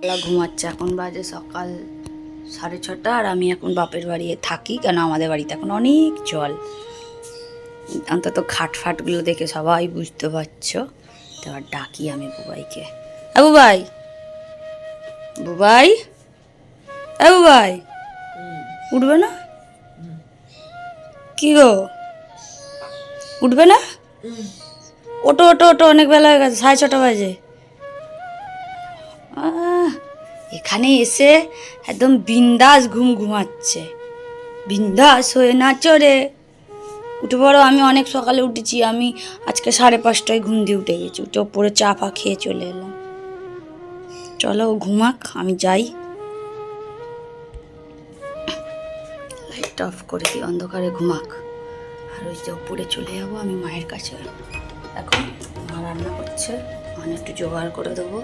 বেলা ঘুমাচ্ছে। এখন বাজে সকাল সাড়ে ছটা আর আমি এখন বাপের বাড়ি থাকি, কেন আমাদের বাড়িতে এখন অনেক জল। অন্তত খাট ফাটগুলো দেখে সবাই বুঝতে পারছ। তো এবার ডাকি আমি বুবাইকে। বুবাই! বুবাই! বুবাই! উঠবে না? কি গো? উঠবে না? ওটো ওটো ওটো অনেক বেলা হয়ে গেছে, সাড়ে ছটা বাজে। এখানে এসে একদম বিন্দাস ঘুম ঘুমাচ্ছে। বিন্দাস হয়ে না চড়ে উঠে পড়ো, আমি অনেক সকালে উঠেছি, আমি আজকে সাড়ে পাঁচটায় ঘুম দিয়ে উঠে গেছি। উঠে পরে চা ফা খেয়ে চলে এলাম। চলো ঘুমাক, আমি যাই। লাইট অফ করে দিই অন্ধকারে ঘুমাক। আর ওই যে উপরে চলে যাব, আমি মায়ের কাছে। এখন মা রান্না করছে মানে একটু জোগাড় করে দেবো।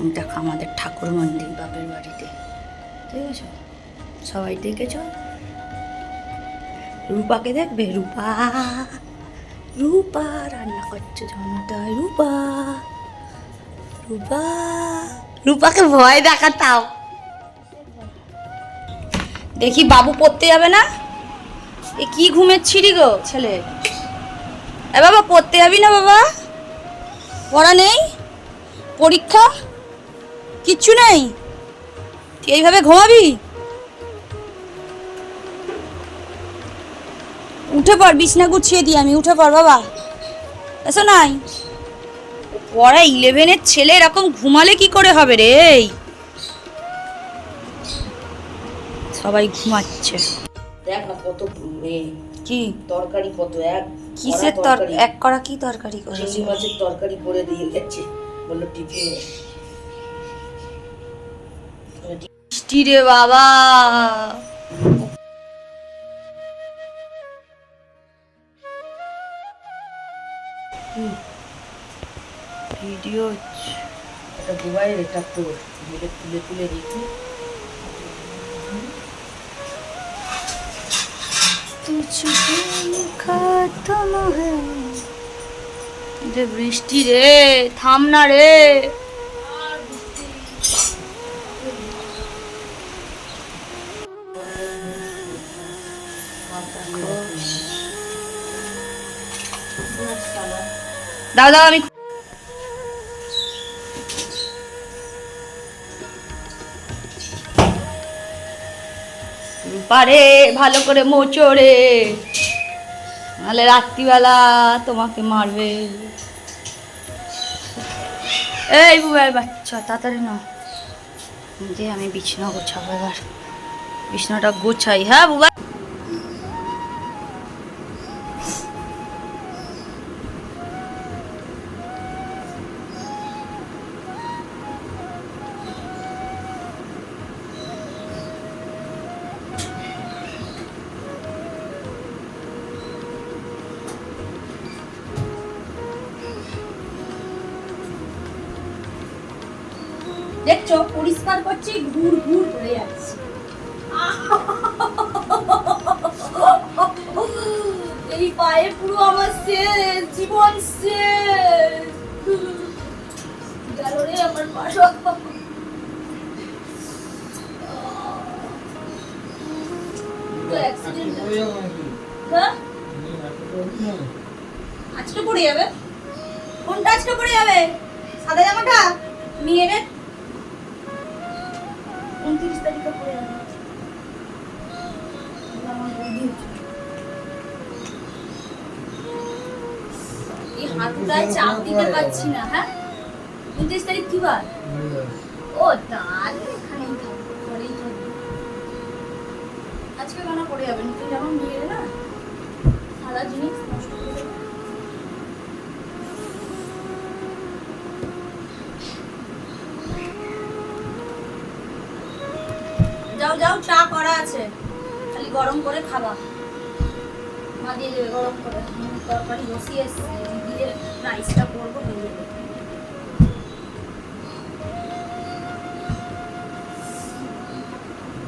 দেখো আমাদের ঠাকুর মন্দির বাপের বাড়িতে। ঠিক আছে? সবাই দেখেছ? রূপাকে দেখবে? রূপা রূপা রান্না করছে জনতায়, রূপা রূপা, রূপাকে ভয় দেখাতাও। দেখি বাবু পড়তে যাবে না? এ কি ঘুমের ছিড়ি গো ছেলে? এ বাবা, পড়তে যাবি না বাবা? পড়া নেই? পরীক্ষা? কিচ্ছু নেই? তুই এইভাবে ঘুমাবি? উঠে পড় বিছনা গুছিয়ে দিই আমি উঠে পড় বাবা। এসো নাই। পড়া ইলেভেনের ছেলে এরকম ঘুমালে কি করে হবে রে? সবাই ঘুমাচ্ছে। দেখ না কত কি? তরকারি কত এক কিসের তরকারি। এক করা কি তরকারি করেছে মাছের তরকারি করে দিয়ে গেছে। বলল টিফিনে। মিষ্টি রে বাবা। ভিডিও এটা দুবাইয়ের এটা তোর যেটা তুলে তুলে রেখি। রে বৃষ্টি রে থাম না রে। দাও দাও, আমি পারে ভালো করে মোচড়ে নাহলে রাত্রিবেলা তোমাকে মারবে। এই বুবাই বাচ্চা, তাড়াতাড়ি না যে আমি বিছনা গোছাবো এবার। বিছনাটা গোছাই হ্যাঁ বুবাই দেখছ পরিষ্কার করছি ঘুর ঘুর করে যাচ্ছে। এই পায়ে পুরো আমার শেষ জীবন শেষ। গেল রে আমার পাশা। হ্যাঁ? আজকে পড়ে যাবে? কোনটা আজকে পড়ে যাবে? সাদা জামাটা? মেয়েদের? উনত্রিশ তারিখে পড়ে যাবে চাপ দিতে পারছি না হ্যাঁ? উনত্রিশ তারিখ কি ও, তাহলে এখানেই থাকব ঘরেই থাকব। আজকে কেন নতুন জামা নিয়ে না, সাদা জিনিস নষ্ট যাও চা করা আছে। খালি গরম করে খাবা। মা দিয়ে দেবে গরম করে। তরকারি বসিয়ে দিয়ে রাইসটা করব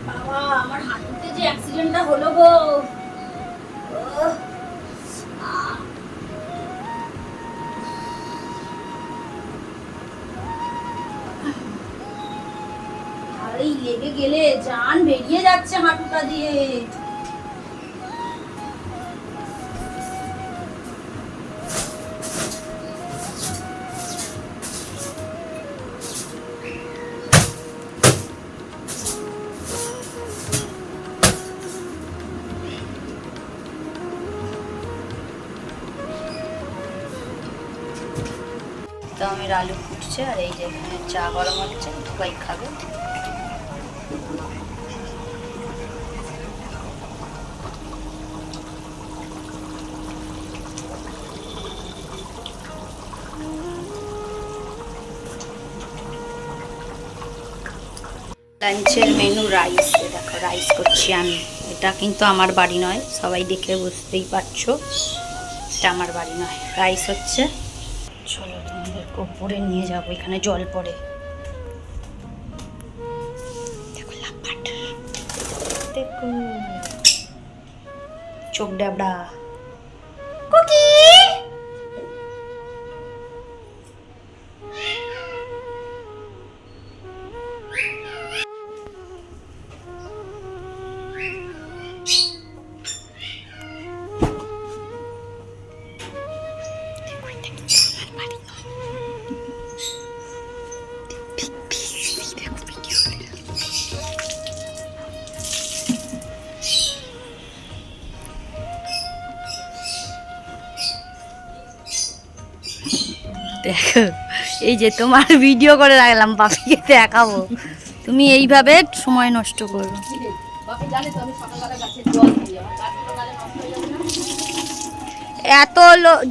বাবা, আমার হাঁটুতে যে অ্যাক্সিডেন্টটা হলো গো। লেগে গেলে জান বেরিয়ে যাচ্ছে হাঁটুটা দিয়ে। তো আলু ফুটছে আর এই যে চা গরম হচ্ছে সবাই খাবে। লাঞ্চের মেনু রাইস দেখো রাইস করছি আমি। এটা কিন্তু আমার বাড়ি নয়, সবাই দেখে বুঝতেই পারছ। এটা আমার বাড়ি নয়। রাইস হচ্ছে, চলো তোমাদেরকে উপরে নিয়ে যাব, এখানে জল পড়ে। দেখো। চোখ ডাবড়া। দেখো। এই যে তোমার ভিডিও করে রাখলাম বাপিকে দেখাবো। তুমি এইভাবে সময় নষ্ট করো। বাপি জানে তো আমি সকালবেলা গাছের জল দিই আমার গাছগুলো নাহলে নষ্ট যাবে না এত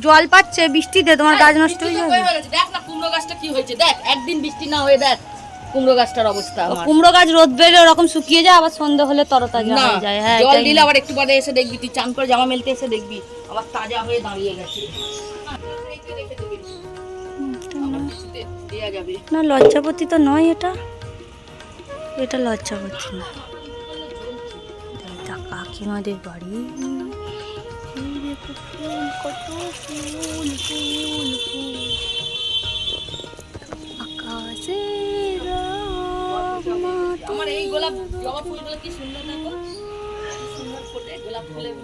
জল পাচ্ছে বৃষ্টিতে তোমার গাছ নষ্ট হয়ে যাবে। দেখ না কুমড়ো গাছটা কি হয়েছে দেখ একদিন বৃষ্টি না হয়ে দেখ কুমড়ো গাছটার অবস্থা কুমড়ো গাছ রোদ বেড়ে ওরকম শুকিয়ে যায় আবার সন্ধে হলে তরতাজা হয়ে যায়। হ্যাঁ জল দিলে আবার একটু পরে এসে দেখবি তুই চান করে জামা মেলতে এসে দেখবি আবার তাজা হয়ে দাঁড়িয়ে গেছে। না লজ্জাপতি তো নয় এটা। এটা লজ্জাপতি না। এটা কাকিমাদের বাড়ি। কত আমার এই গোলাপ জবা ফুলগুলো কি সুন্দর ফোটে, গোলাপ ফুলের